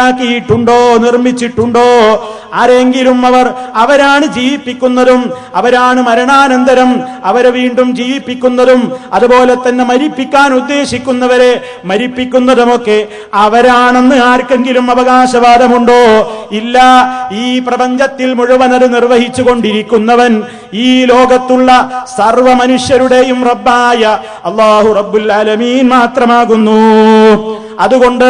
ാക്കിയിട്ടുണ്ടോ നിർമ്മിച്ചിട്ടുണ്ടോ? ആരെങ്കിലും അവർ അവരാണ് ജീവിപ്പിക്കുന്നതും അവരാണ് മരണാനന്തരം അവരെ വീണ്ടും ജീവിപ്പിക്കുന്നതും അതുപോലെ തന്നെ മരിപ്പിക്കാൻ ഉദ്ദേശിക്കുന്നവരെ മരിപ്പിക്കുന്നതുമൊക്കെ അവരാണെന്ന് ആർക്കെങ്കിലും അവകാശവാദമുണ്ടോ? ഇല്ല. ഈ പ്രപഞ്ചത്തിൽ മുഴുവൻ അത് നിർവഹിച്ചു കൊണ്ടിരിക്കുന്നവൻ ഈ ലോകത്തുള്ള സർവ മനുഷ്യരുടെയും റബ്ബായ അള്ളാഹു റബ്ബുൽ ആലമീൻ മാത്രമാകുന്നു. അതുകൊണ്ട്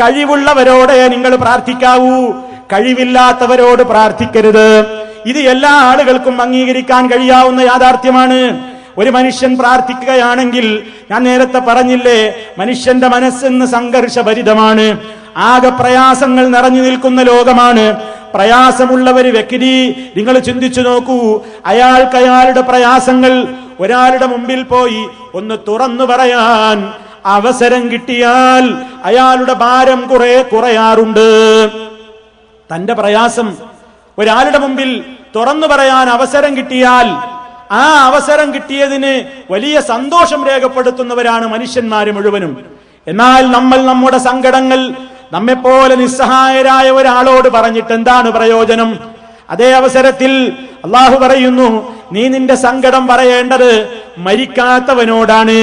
കഴിവുള്ളവരോടെ നിങ്ങൾ പ്രാർത്ഥിക്കാവൂ. കഴിവില്ലാത്തവരോട് പ്രാർത്ഥിക്കരുത്. ഇത് എല്ലാ ആളുകൾക്കും അംഗീകരിക്കാൻ കഴിയാവുന്ന യാഥാർത്ഥ്യമാണ്. ഒരു മനുഷ്യൻ പ്രാർത്ഥിക്കുകയാണെങ്കിൽ ഞാൻ നേരത്തെ പറഞ്ഞില്ലേ മനുഷ്യന്റെ മനസ്സെന്ന് സംഘർഷഭരിതമാണ്. ആകെ പ്രയാസങ്ങൾ നിറഞ്ഞു നിൽക്കുന്ന ലോകമാണ്. പ്രയാസമുള്ള ഒരു വ്യക്തി നിങ്ങൾ ചിന്തിച്ചു നോക്കൂ അയാൾക്ക് അയാളുടെ പ്രയാസങ്ങൾ ഒരാളുടെ മുമ്പിൽ പോയി ഒന്ന് തുറന്നു പറയാൻ അവസരം കിട്ടിയാൽ അയാളുടെ ഭാരം കുറെ കുറയാറുണ്ട്. തന്റെ പ്രയാസം ഒരാളുടെ മുമ്പിൽ തുറന്നു പറയാൻ അവസരം കിട്ടിയാൽ ആ അവസരം കിട്ടിയതിന് വലിയ സന്തോഷം രേഖപ്പെടുത്തുന്നവരാണ് മനുഷ്യന്മാര് മുഴുവനും. എന്നാൽ നമ്മൾ നമ്മുടെ സങ്കടങ്ങൾ നമ്മെപ്പോലെ നിസ്സഹായരായ ഒരാളോട് പറഞ്ഞിട്ട് എന്താണ് പ്രയോജനം? അതേ അവസരത്തിൽ അള്ളാഹു പറയുന്നു നീ നിന്റെ സങ്കടം പറയേണ്ടത് മരിക്കാത്തവനോടാണ്.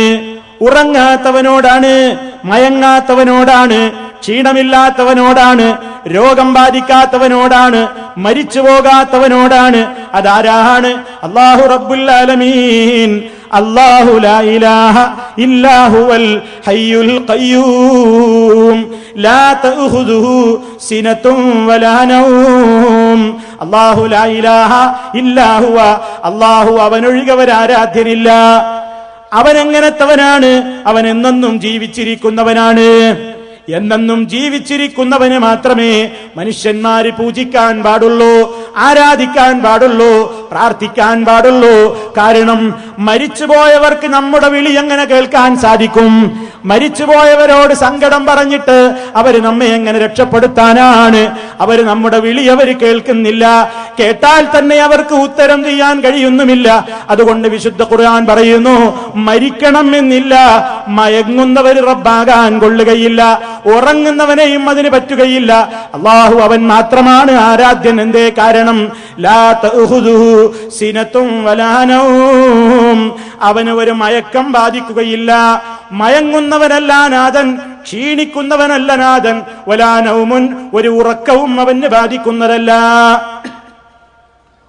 ഉറങ്ങാത്തവനോടാണ് മയങ്ങാത്തവനോടാണ് ക്ഷീണമില്ലാത്തവനോടാണ് രോഗം ബാധിക്കാത്തവനോടാണ് മരിച്ചു പോകാത്തവനോടാണ്. അതാരാണ്? അള്ളാഹു റബ്ബുൽ ആലമീൻ. ലാ ഇലാഹ ലാ ലാ ഇലാഹ അല്ലാഹു അവനൊഴികവരാരാധ്യനില്ല അവൻ എങ്ങനത്തവനാണ് അവൻ എന്നെന്നും ജീവിച്ചിരിക്കുന്നവനാണ്. എന്നെന്നും ജീവിച്ചിരിക്കുന്നവന് മാത്രമേ മനുഷ്യന്മാര് പൂജിക്കാൻ പാടുള്ളൂ ആരാധിക്കാൻ പാടുള്ളൂ പ്രാർത്ഥിക്കാൻ പാടുള്ളൂ. കാരണം മരിച്ചുപോയവർക്ക് നമ്മുടെ വിളി എങ്ങനെ കേൾക്കാൻ സാധിക്കും? മരിച്ചുപോയവരോട് സങ്കടം പറഞ്ഞിട്ട് അവർ നമ്മെ എങ്ങനെ രക്ഷപ്പെടുത്താനാണ്? അവർ നമ്മുടെ വിളി അവർ കേൾക്കുന്നില്ല. കേട്ടാൽ തന്നെ അവർക്ക് ഉത്തരം ചെയ്യാൻ കഴിയുന്നുമില്ല. അതുകൊണ്ട് വിശുദ്ധ ഖുർആൻ പറയുന്നു മരിക്കണം എന്നില്ല മയങ്ങുന്നവർ റബ്ബാകാൻ കൊള്ളുകയില്ല. ഉറങ്ങുന്നവനെയും അതിന് പറ്റുകയില്ല. അള്ളാഹു അവൻ മാത്രമാണ് ആരാധ്യൻ എന്തേ കാരണം സിനത്തും. അവന് ഒരു മയക്കം ബാധിക്കുകയില്ല. മയങ്ങുന്നവനല്ല നാഥൻ ക്ഷീണിക്കുന്നവനല്ല നാഥൻ. ഒലാനവുമുൻ ഒരു ഉറക്കവും അവന് ബാധിക്കുന്നതല്ല.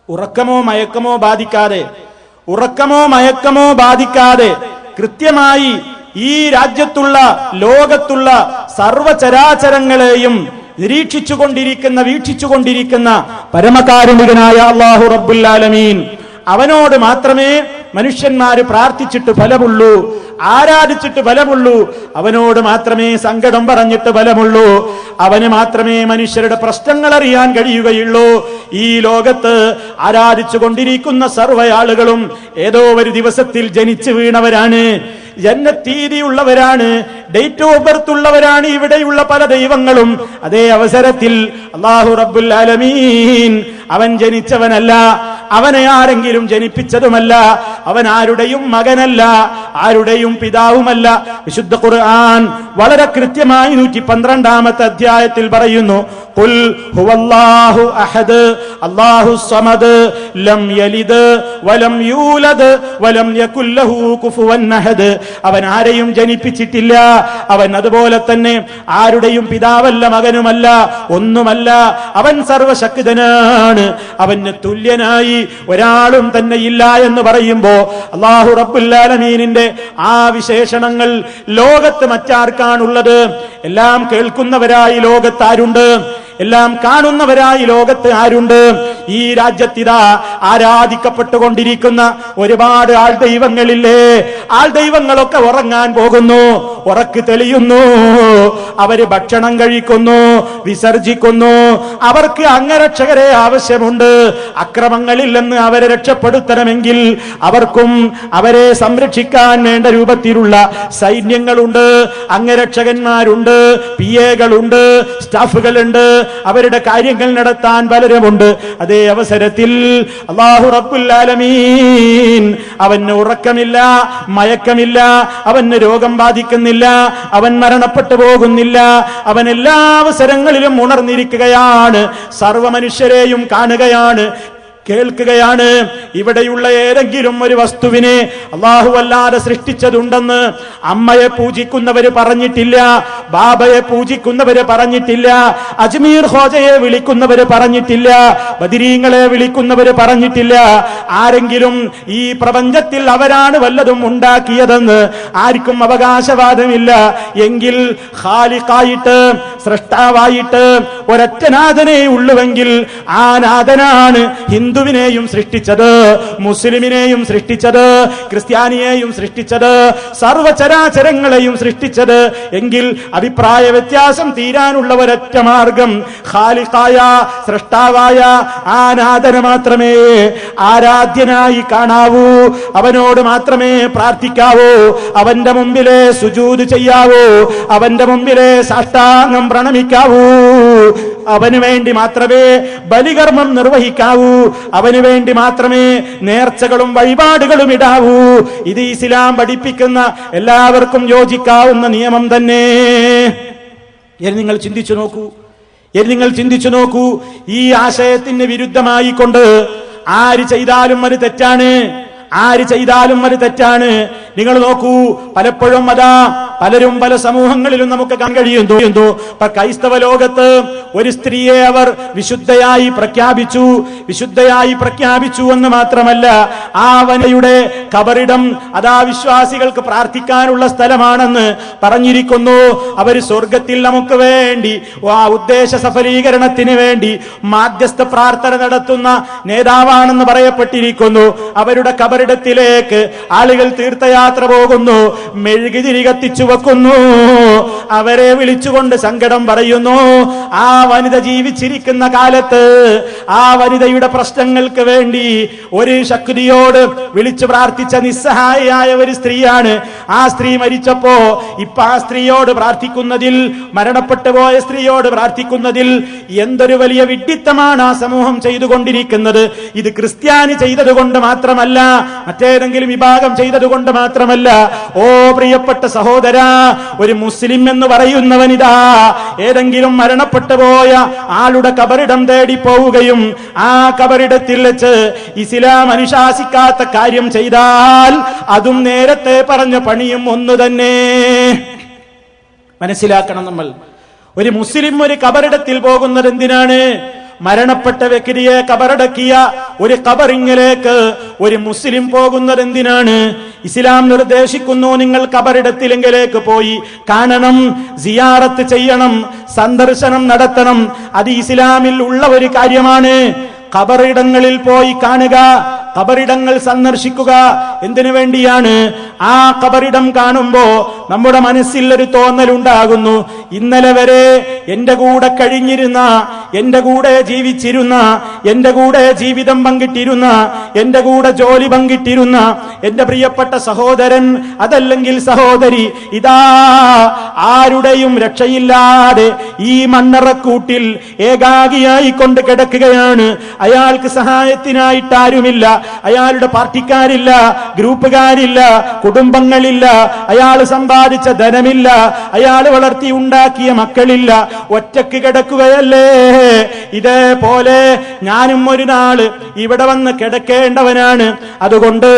ഉറക്കമോ മയക്കമോ ബാധിക്കാതെ ഉറക്കമോ മയക്കമോ ബാധിക്കാതെ കൃത്യമായി ഈ രാജ്യത്തുള്ള ലോകത്തുള്ള സർവചരാചരങ്ങളെയും നിരീക്ഷിച്ചുകൊണ്ടിരിക്കുന്ന വീക്ഷിച്ചുകൊണ്ടിരിക്കുന്ന പരമകാരുണികനായ അള്ളാഹു റബ്ബുല്ലാലമീൻ അവനോട് മാത്രമേ മനുഷ്യന്മാര് പ്രാർത്ഥിച്ചിട്ട് ഫലമുള്ളൂ ആരാധിച്ചിട്ട് ഫലമുള്ളൂ അവനോട് മാത്രമേ സങ്കടം പറഞ്ഞിട്ട് ഫലമുള്ളൂ. അവന് മാത്രമേ മനുഷ്യരുടെ പ്രശ്നങ്ങൾ അറിയാൻ കഴിയുകയുള്ളൂ. ഈ ലോകത്ത് ആരാധിച്ചു കൊണ്ടിരിക്കുന്ന സർവ ആളുകളും ഏതോ ഒരു ദിവസത്തിൽ ജനിച്ചു വീണവരാണ്. ജന്നത്തീതിയുള്ളവരാണ് ഡേറ്റ് ഓഫ് ബർത്ത് ഉള്ളവരാണ് ഇവിടെയുള്ള പല ദൈവങ്ങളും. അതേ അവസരത്തിൽ അള്ളാഹു റബ്ബുൽ ആലമീൻ അവൻ ജനിച്ചവനല്ല അവനെ ആരെങ്കിലും ജനിപ്പിച്ചതുമല്ല. അവൻ ആരുടെയും മകനല്ല ആരുടെയും പിതാവുമല്ല. വിശുദ്ധ ഖുർആൻ വളരെ കൃത്യമായി നൂറ്റി പന്ത്രണ്ടാമത്തെ അധ്യായത്തിൽ പറയുന്നു ഖുൽ ഹുവല്ലാഹു അഹദ് അല്ലാഹു സമദ് ലം യലിദ് വലം യൂലദ് വലം യകുല്ലഹു കുഫുവൻ അഹദ്. അവൻ ആരെയും ജനിപ്പിച്ചിട്ടില്ല. അവൻ അതുപോലെ തന്നെ ആരുടെയും പിതാവല്ല മകനുമല്ല ഒന്നുമല്ല. അവൻ സർവശക്തനാണ്. അവന് തുല്യനായി ഒരാളും തന്നെ ഇല്ല എന്ന് പറയുമ്പോ അള്ളാഹു റബ്ബുല്ലാലമീനിന്റെ ആ വിശേഷണങ്ങൾ ലോകത്ത് മറ്റാർക്കാണുള്ളത്? എല്ലാം കേൾക്കുന്നവരായി ലോകത്ത് ആരുണ്ട് എല്ലാം കാണുന്നവരായി ലോകത്ത് ആരുണ്ട്? ഈ രാജ്യത്തിതാ ആരാധിക്കപ്പെട്ടുകൊണ്ടിരിക്കുന്ന ഒരുപാട് ആൾ ദൈവങ്ങളില്ലേ? ആൾ ദൈവങ്ങളൊക്കെ ഉറങ്ങാൻ പോകുന്നു. ഉറക്ക് തെളിയുന്നു. അവർ ഭക്ഷണം കഴിക്കുന്നു വിസർജിക്കുന്നു. അവർക്ക് അംഗരക്ഷകരെ ആവശ്യമുണ്ട്. അക്രമങ്ങളിൽ നിന്ന് അവരെ രക്ഷപ്പെടുത്തണമെങ്കിൽ അവർക്കും അവരെ സംരക്ഷിക്കാൻ വേണ്ട രൂപത്തിലുള്ള സൈന്യങ്ങളുണ്ട് അംഗരക്ഷകന്മാരുണ്ട് പി എകളുണ്ട് സ്റ്റാഫുകളുണ്ട്. അവരുടെ കാര്യങ്ങൾ നടത്താൻ പലരുമുണ്ട്. അതേ അവസരത്തിൽ അള്ളാഹു റബ്ബുൽ ആലമീൻ അവന് ഉറക്കമില്ല മയക്കമില്ല അവന് രോഗം ബാധിക്കുന്നില്ല അവൻ മരണപ്പെട്ടു പോകുന്നില്ല. അവൻ എല്ലാ അവസരങ്ങളിലും ഉണർന്നിരിക്കുകയാണ് സർവ മനുഷ്യരെയും കാണുകയാണ് കേൾക്കുകയാണ്. ഇവിടെയുള്ള ഏതെങ്കിലും ഒരു വസ്തുവിനെ അള്ളാഹു അല്ലാതെ സൃഷ്ടിച്ചതുണ്ടെന്ന് അമ്മയെ പൂജിക്കുന്നവര് പറഞ്ഞിട്ടില്ല ബാബയെ പൂജിക്കുന്നവര് പറഞ്ഞിട്ടില്ല അജ്മീർ ഹോജയെ വിളിക്കുന്നവര് പറഞ്ഞിട്ടില്ല ബദിരീങ്ങളെ വിളിക്കുന്നവര് പറഞ്ഞിട്ടില്ല. ആരെങ്കിലും ഈ പ്രപഞ്ചത്തിൽ അവരാണ് വല്ലതും ഉണ്ടാക്കിയതെന്ന് ആർക്കും അവകാശവാദമില്ല. എങ്കിൽ ഖാലിഖായിട്ട് സൃഷ്ടാവായിട്ട് ഒരൊറ്റനാഥനെ ഉള്ളുവെങ്കിൽ ആ നാഥനാണ് ഹിന്ദുവിനെയും സൃഷ്ടിച്ചത്. മുസ്ലിമിനെയും സൃഷ്ടിച്ചത് ക്രിസ്ത്യാനിയെയും സൃഷ്ടിച്ചത് സർവചരാചരങ്ങളെയും സൃഷ്ടിച്ചത്. എങ്കിൽ അഭിപ്രായ വ്യത്യാസം തീരാനുള്ള ഒരൊറ്റ മാർഗം ഖാലിഖായ സൃഷ്ടാവായ ആ മാത്രമേ ആരാധ്യനായി കാണാവൂ. അവനോട് മാത്രമേ പ്രാർത്ഥിക്കാവൂ. അവന്റെ മുമ്പിലെ സുജൂത് ചെയ്യാവൂ. അവന്റെ മുമ്പിലെ സാഷ്ടാംഗം പ്രണമിക്കാവൂ. അവന് വേണ്ടി മാത്രമേ ബലികർമ്മം നിർവഹിക്കാവൂ. അവന് വേണ്ടി മാത്രമേ നേർച്ചകളും വഴിപാടുകളും ഇടാവൂ. ഇത് ഇസ്ലാം പഠിപ്പിക്കുന്ന എല്ലാവർക്കും യോജിക്കാവുന്ന നിയമം തന്നെ. ഇനി നിങ്ങൾ ചിന്തിച്ചു നോക്കൂ. ഇനി നിങ്ങൾ ചിന്തിച്ചു നോക്കൂ. ഈ ആശയത്തിന് വിരുദ്ധമായി കൊണ്ട് ആര് ചെയ്താലും അത് തെറ്റാണ്. ആര് ചെയ്താലും അത് തെറ്റാണ്. നിങ്ങൾ നോക്കൂ പലപ്പോഴും അതാ പലരും പല സമൂഹങ്ങളിലും നമുക്ക് കാണാൻ കഴിയുന്നു. എന്തോ? ക്രൈസ്തവ ലോകത്ത് ഒരു സ്ത്രീയെ അവർ വിശുദ്ധയായി പ്രഖ്യാപിച്ചു. വിശുദ്ധയായി പ്രഖ്യാപിച്ചു എന്ന് മാത്രമല്ല ആ വനയുടെ കബറിടം അതാ വിശ്വാസികൾക്ക് പ്രാർത്ഥിക്കാനുള്ള സ്ഥലമാണെന്ന് പറഞ്ഞിരിക്കുന്നു. അവർ സ്വർഗത്തിൽ നമുക്ക് വേണ്ടി ആ ഉദ്ദേശ സഫലീകരണത്തിന് വേണ്ടി മാധ്യസ്ഥ പ്രാർത്ഥന നടത്തുന്ന നേതാവാണെന്ന് പറയപ്പെട്ടിരിക്കുന്നു. അവരുടെ കബറിടത്തിലേക്ക് ആളുകൾ തീർത്ഥയാത്ര പോകുന്നു. മെഴുകി കത്തിച്ചു വെക്കുന്നു. അവരെ വിളിച്ചുകൊണ്ട് സങ്കടം പറയുന്നു. ആ വനിത ജീവിച്ചിരിക്കുന്ന കാലത്ത് ആ വനിതയുടെ പ്രശ്നങ്ങൾക്ക് വേണ്ടി ഒരു ശക്തിയോട് വിളിച്ചു പ്രാർത്ഥിച്ച നിസ്സഹായയായ ഒരു സ്ത്രീയാണ്. ആ സ്ത്രീ മരിച്ചപ്പോ ഇപ്പൊ ആ സ്ത്രീയോട് പ്രാർത്ഥിക്കുന്നതിൽ മരണപ്പെട്ടു പോയ സ്ത്രീയോട് പ്രാർത്ഥിക്കുന്നതിൽ എന്തൊരു വലിയ വിഡ്ഢിത്തമാണ് ആ സമൂഹം ചെയ്തുകൊണ്ടിരിക്കുന്നത്. ഇത് ക്രിസ്ത്യാനി ചെയ്തത് കൊണ്ട് മാത്രമല്ല മറ്റേതെങ്കിലും വിഭാഗം ചെയ്തത് കൊണ്ട് മാത്രമല്ല ഓ പ്രിയപ്പെട്ട സഹോദര ഒരു മുസ്ലിം എന്ന് പറയുന്നവനിതാ ഏതെങ്കിലും മരണപ്പെട്ടു പോയ ആളുടെ കബറിടം തേടി പോവുകയും ആ കബറിടത്തിൽ വെച്ച് ഇസ്ലാം അനുശാസിക്കാത്ത കാര്യം ചെയ്താൽ അതും നേരത്തെ പറഞ്ഞ പണിയും ഒന്നു തന്നെ. മനസ്സിലാക്കണം നമ്മൾ. ഒരു മുസ്ലിം ഒരു കബറിടത്തിൽ പോകുന്നത് എന്തിനാണ്? മരണപ്പെട്ട വ്യക്തിയെ കബറടക്കിയ ഒരു കബറിങ്ങിലേക്ക് ഒരു മുസ്ലിം പോകുന്നത് എന്തിനാണ്? ഇസ്ലാം നിർദ്ദേശിക്കുന്നു നിങ്ങൾ കബറിടത്തിലെങ്കിലേക്ക് പോയി. കാണണം സിയാറത്ത് ചെയ്യണം സന്ദർശനം നടത്തണം. അത് ഇസ്ലാമിൽ ഉള്ള ഒരു കാര്യമാണ്. കബറിടങ്ങളിൽ പോയി കാണുക കബറിടങ്ങൾ സന്ദർശിക്കുക എന്തിനു വേണ്ടിയാണ്? ആ കബറിടം കാണുമ്പോ നമ്മുടെ മനസ്സിൽ ഒരു തോന്നലുണ്ടാകുന്നു. ഇന്നലെ വരെ എന്റെ കൂടെ കഴിഞ്ഞിരുന്ന എന്റെ കൂടെ ജീവിച്ചിരുന്ന എന്റെ കൂടെ ജീവിതം പങ്കിട്ടിരുന്ന എന്റെ കൂടെ ജോലി പങ്കിട്ടിരുന്ന എന്റെ പ്രിയപ്പെട്ട സഹോദരൻ അതല്ലെങ്കിൽ സഹോദരി ഇതാ ആരുടെയും രക്ഷയില്ലാതെ ഈ മണ്ണറക്കൂട്ടിൽ ഏകാഗിയായി കൊണ്ട് കിടക്കുകയാണ്. അയാൾക്ക് സഹായത്തിനായിട്ട് ആരുമില്ല അയാളുടെ പാർട്ടിക്കാരില്ല ഗ്രൂപ്പുകാരില്ല കുടുംബങ്ങളില്ല അയാൾ സമ്പാദിച്ച ധനമില്ല അയാൾ വളർത്തി ഉണ്ടാക്കിയ മക്കളില്ല ഒറ്റയ്ക്ക് കിടക്കുകയല്ലേ? ഇതേപോലെ ഞാനും ഒരു നാൾ ഇവിടെ വന്ന് കിടക്കേണ്ടവനാണ്. അതുകൊണ്ട്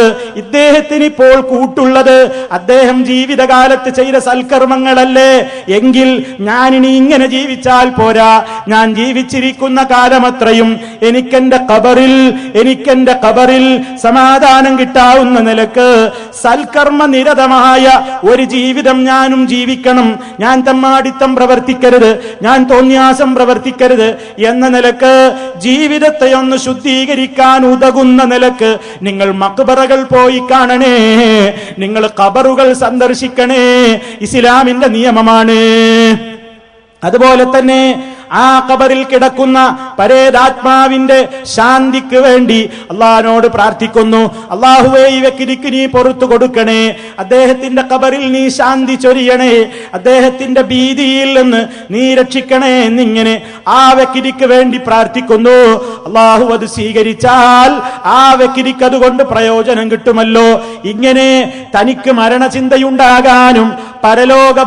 ഇദ്ദേഹത്തിന് ഇപ്പോൾ കൂട്ടുള്ളത് അദ്ദേഹം ജീവിതകാലത്ത് ചെയ്ത സൽക്കർമ്മങ്ങളല്ലേ? എങ്കിൽ ഞാനിനി ഇങ്ങനെ ജീവിച്ചാൽ പോരാ. ഞാൻ ജീവിച്ചിരിക്കുന്ന കാലമത്രയും എനിക്കെന്റെ കബറിൽ എനിക്കെന്റെ കബറിൽ സമാധാനം കിട്ടാവുന്ന നിലയ്ക്ക് സൽക്കർമ്മ നിരതമായ ഒരു ജീവിതം ഞാനും ജീവിക്കണം. ഞാൻ തമ്മാടിത്തം പ്രവർത്തിക്കരുത്. ഞാൻ തോന്നിയാസം പ്രവർത്തിക്കരുത് എന്ന നിലയ്ക്ക് ജീവിതത്തെ ഒന്ന് ശുദ്ധീകരിക്കാൻ ഉതകുന്ന നിലയ്ക്ക് നിങ്ങൾ മക്ബറകൾ പോയി കാണണേ. നിങ്ങൾ കബറുകൾ സന്ദർശിക്കണേ. ഇസ്ലാമിന്റെ നിയമമാണ്. അതുപോലെ തന്നെ ആ കബറിൽ കിടക്കുന്ന പരേതാത്മാവിന്റെ ശാന്തിക്ക് വേണ്ടി അള്ളഹാനോട് പ്രാർത്ഥിക്കുന്നു. അള്ളാഹുവേ ഈ വ്യക്തിക്ക് നീ പുറത്തു കൊടുക്കണേ. അദ്ദേഹത്തിന്റെ കബറിൽ നീ ശാന്തി ചൊരിയണേ. അദ്ദേഹത്തിന്റെ ഭീതിയിൽ നിന്ന് നീ രക്ഷിക്കണേ എന്നിങ്ങനെ ആ വ്യക്തിക്ക് വേണ്ടി പ്രാർത്ഥിക്കുന്നു. അള്ളാഹു അത് സ്വീകരിച്ചാൽ ആ വ്യക്തിക്ക് അതുകൊണ്ട് പ്രയോജനം കിട്ടുമല്ലോ. ഇങ്ങനെ തനിക്ക് മരണചിന്തയുണ്ടാകാനും പരലോക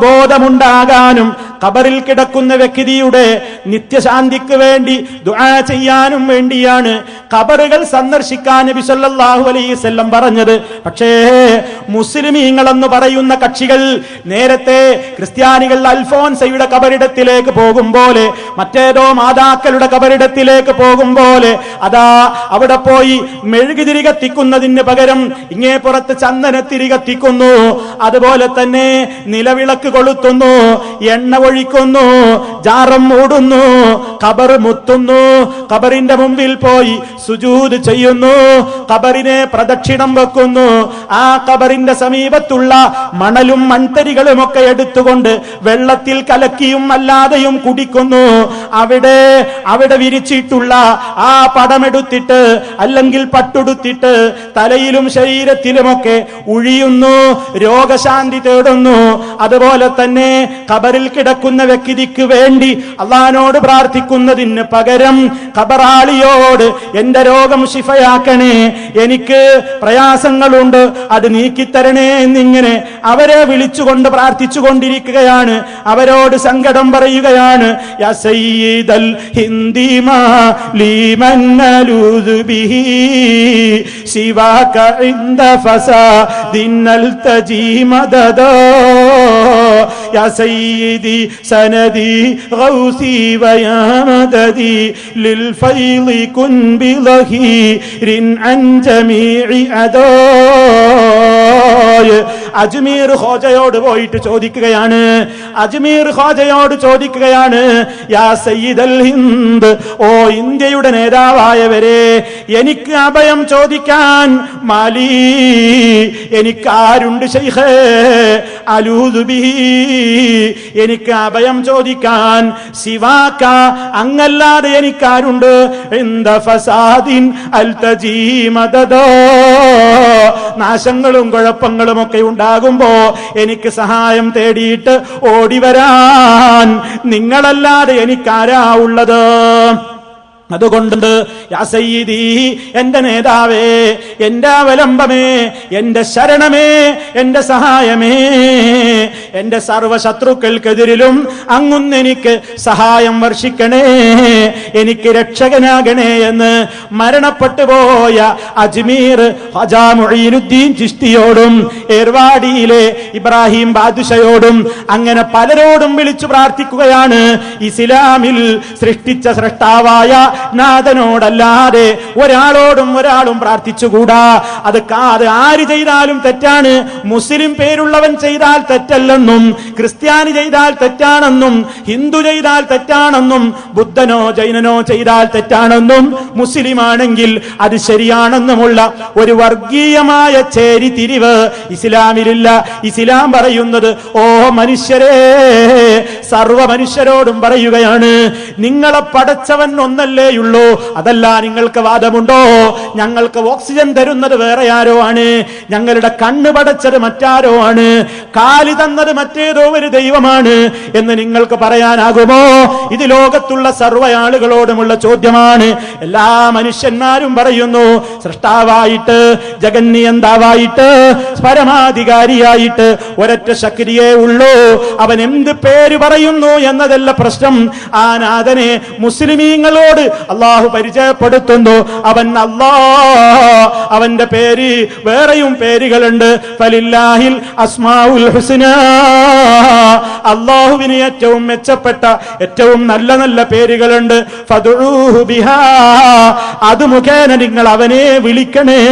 കബറിൽ കിടക്കുന്ന വ്യക്തിയുടെ നിത്യശാന്തിക്ക് വേണ്ടി ദുആ ചെയ്യാനും വേണ്ടിയാണ് കബറുകൾ സന്ദർശിക്കാൻ നബി സല്ലല്ലാഹു അലൈഹി വസല്ലം പറഞ്ഞത്. പക്ഷേ മുസ്ലിമീങ്ങൾ എന്ന് പറയുന്ന കക്ഷികൾ നേരത്തെ ക്രിസ്ത്യാനികൾ അൽഫോൻസയുടെ കബറിടത്തിലേക്ക് പോകും പോലെ മറ്റേതോ മാതാക്കളുടെ കബറിടത്തിലേക്ക് പോകും പോലെ അതാ അവിടെ പോയി മെഴുകുതിരി കത്തിക്കുന്നതിന് പകരം ഇങ്ങേ പുറത്ത് ചന്ദനത്തിരി കത്തിക്കുന്നു. അതുപോലെ തന്നെ നിലവിളക്ക് കൊളുത്തുന്നു. എണ്ണ ഒഴിക്കുന്നു ജാറം മൂടുന്നു കബർ മുത്തുന്നു കബറിന്റെ മുമ്പിൽ പോയി സുജൂത് ചെയ്യുന്നു കബറിനെ പ്രദക്ഷിണം വെക്കുന്നു. ആ കബറിന്റെ സമീപത്തുള്ള മണലും മൺതരികളും ഒക്കെ എടുത്തുകൊണ്ട് വെള്ളത്തിൽ കലക്കിയും അല്ലാതെയും കുടിക്കുന്നു. അവിടെ അവിടെ വിരിച്ചിട്ടുള്ള ആ പടമെടുത്തിട്ട് അല്ലെങ്കിൽ പട്ടുടുത്തിട്ട് തലയിലും ശരീരത്തിലുമൊക്കെ ഉഴിയുന്നു രോഗശാന്തി തേടുന്നു. അതുപോലെ തന്നെ കബറിൽ കിടക്കുന്ന വ്യക്തിക്ക് വേണ്ടി അള്ളഹാനോട് പ്രാർത്ഥിക്കുന്നതിന് പകരം കബറാളിയോട് എന്റെ രോഗം ശിഫയാക്കണേ എനിക്ക് പ്രയാസങ്ങളുണ്ട് അത് നീക്കിത്തരണേ എന്നിങ്ങനെ അവരെ വിളിച്ചുകൊണ്ട് പ്രാർത്ഥിച്ചുകൊണ്ടിരിക്കുകയാണ്. അവരോട് സങ്കടം പറയുകയാണ് യാ സയ്യിദൽ ഹിന്ദിമാ ലീമൻ നലൂദു ബിഹി സിവാക ഇൻദ ഫസാദിൻ അൽതജി മദദോ യാ സയ്യിദി അജ്മീർ ഹോജയോട് പോയിട്ട് ചോദിക്കുകയാണ്. അജ്മീർ ഹോജയോട് ചോദിക്കുകയാണ് യാ സയ്യിദൽ ഹിന്ദ് ഓ ഇന്ത്യയുടെ നേതാവായവരെ എനിക്ക് അഭയം ചോദിക്കാൻ മാലി എനിക്ക് ആരുണ്ട് എനിക്ക് അഭയം ചോദിക്കാൻ സിവാക്ക അങ്ങല്ലാതെ എനിക്കാരുണ്ട് എന്ത ഫസാദിൻ അൽതജീ മദദോ നാശങ്ങളും കുഴപ്പങ്ങളും ഒക്കെ ഉണ്ടാകുമ്പോ എനിക്ക് സഹായം തേടിയിട്ട് ഓടിവരാൻ നിങ്ങളല്ലാതെ എനിക്കാരാ ഉള്ളത്. അതുകൊണ്ട് എന്റെ നേതാവേ എന്റെ അവലംബമേ എന്റെ ശരണമേ എന്റെ സഹായമേ എന്റെ സർവശത്രുക്കൾക്കെതിരിലും അങ്ങുന്ന് എനിക്ക് സഹായം വർഷിക്കണേ എനിക്ക് രക്ഷകനാകണേ എന്ന് മരണപ്പെട്ടു പോയ അജ്മീർ ഹജാമുഴീനുദ്ദീൻ ചിസ്തിയോടും ഏർവാടിയിലെ ഇബ്രാഹിം ബാദുഷയോടും അങ്ങനെ പലരോടും വിളിച്ചു പ്രാർത്ഥിക്കുകയാണ്. ഇസ്ലാമിൽ സൃഷ്ടിച്ച സൃഷ്ടാവായ നാഥനോടല്ലാതെ ഒരാളോടും ഒരാളും പ്രാർത്ഥിച്ചുകൂടാ. അത് അത് ആര് ചെയ്താലും തെറ്റാണ്. മുസ്ലിം പേരുള്ളവൻ ചെയ്താൽ തെറ്റല്ലെന്നും ക്രിസ്ത്യാനി ചെയ്താൽ തെറ്റാണെന്നും ഹിന്ദു ചെയ്താൽ തെറ്റാണെന്നും ബുദ്ധനോ ജൈനനോ ചെയ്താൽ തെറ്റാണെന്നും മുസ്ലിം ആണെങ്കിൽ അത് ശരിയാണെന്നുമുള്ള ഒരു വർഗീയമായ ചേരി തിരിവ് ഇസ്ലാമിലില്ല. ഇസ്ലാം പറയുന്നത് ഓ മനുഷ്യരെ സർവ മനുഷ്യരോടും പറയുകയാണ്. നിങ്ങളെ പടച്ചവൻ ഒന്നല്ലേയുള്ളൂ അതല്ല നിങ്ങൾക്ക് വാദമുണ്ടോ? ഞങ്ങൾക്ക് ഓക്സിജൻ തരുന്നത് വേറെ ആരോ ആണ്? ഞങ്ങളുടെ കണ്ണ് പടച്ചത് മറ്റാരോ ആണ്? കാലി തന്നത് മറ്റേതോ ഒരു ദൈവമാണ് എന്ന് നിങ്ങൾക്ക് പറയാനാകുമോ? ഇത് ലോകത്തുള്ള സർവ ആളുകളോടുമുള്ള ചോദ്യമാണ്. എല്ലാ മനുഷ്യന്മാരും പറയുന്നു സൃഷ്ടാവായിട്ട് ജഗന്നിയന്താവായിട്ട് പരമാധികാരിയായിട്ട് ഒരൊറ്റ ശക്തിയേ ഉള്ളൂ. അവൻ എന്ത് പേര് പറയുന്നു എന്നതല്ല പ്രശ്നം. ആ നാഥനെ മുസ്ലിമീങ്ങളോട് അള്ളാഹു പരിചയപ്പെടുത്തുന്നു. അവൻ അല്ലാ അവന്റെ പേര് വേറെയും പേരുകളുണ്ട്. ഫലില്ലാഹിൽ അസ്മാഉൽ ഹുസ്ന. അള്ളാഹുവിന് ഏറ്റവും മെച്ചപ്പെട്ട ഏറ്റവും നല്ല നല്ല പേരുകളുണ്ട്. ഫതുഹു ബിഹാ. അത് മുഖേന നിങ്ങൾ അവനെ വിളിക്കണേ.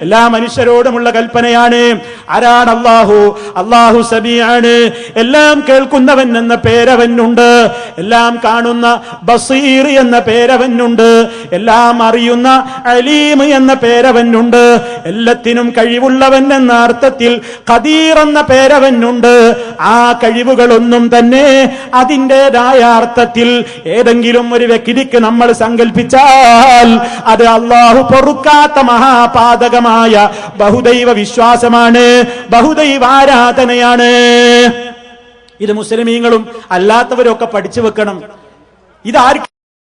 എല്ലാ മനുഷ്യരോടുമുള്ള കൽപ്പനയാണ്. ആരാണ് അള്ളാഹു? അള്ളാഹു സബിയാണ് എല്ലാം കേൾക്കുന്നവൻ എന്ന പേരവനുണ്ട്. എല്ലാം കാണുന്ന ബസീർ എന്ന പേരവനുണ്ട്. എല്ലാം അറിയുന്ന അലീം എന്ന പേരവനുണ്ട്. എല്ലാത്തിനും കഴിവുള്ളവൻ എന്ന അർത്ഥത്തിൽ ഖദീർ എന്ന പേരവനുണ്ട്. ആ കഴിവുകളൊന്നും തന്നെ അതിന്റെതായ അർത്ഥത്തിൽ ഏതെങ്കിലും ഒരു വ്യക്തിക്ക് നമ്മൾ സങ്കല്പിച്ചാൽ അത് അള്ളാഹു പൊറുക്കാത്ത മഹാപാതകമായ ബഹുദൈവ വിശ്വാസമാണ് ബഹുദൈവ ആരാധനയാണ്. ഇത് മുസ്ലിമീങ്ങളും അല്ലാത്തവരും ഒക്കെ പഠിച്ചു വെക്കണം. ഇതാർക്ക്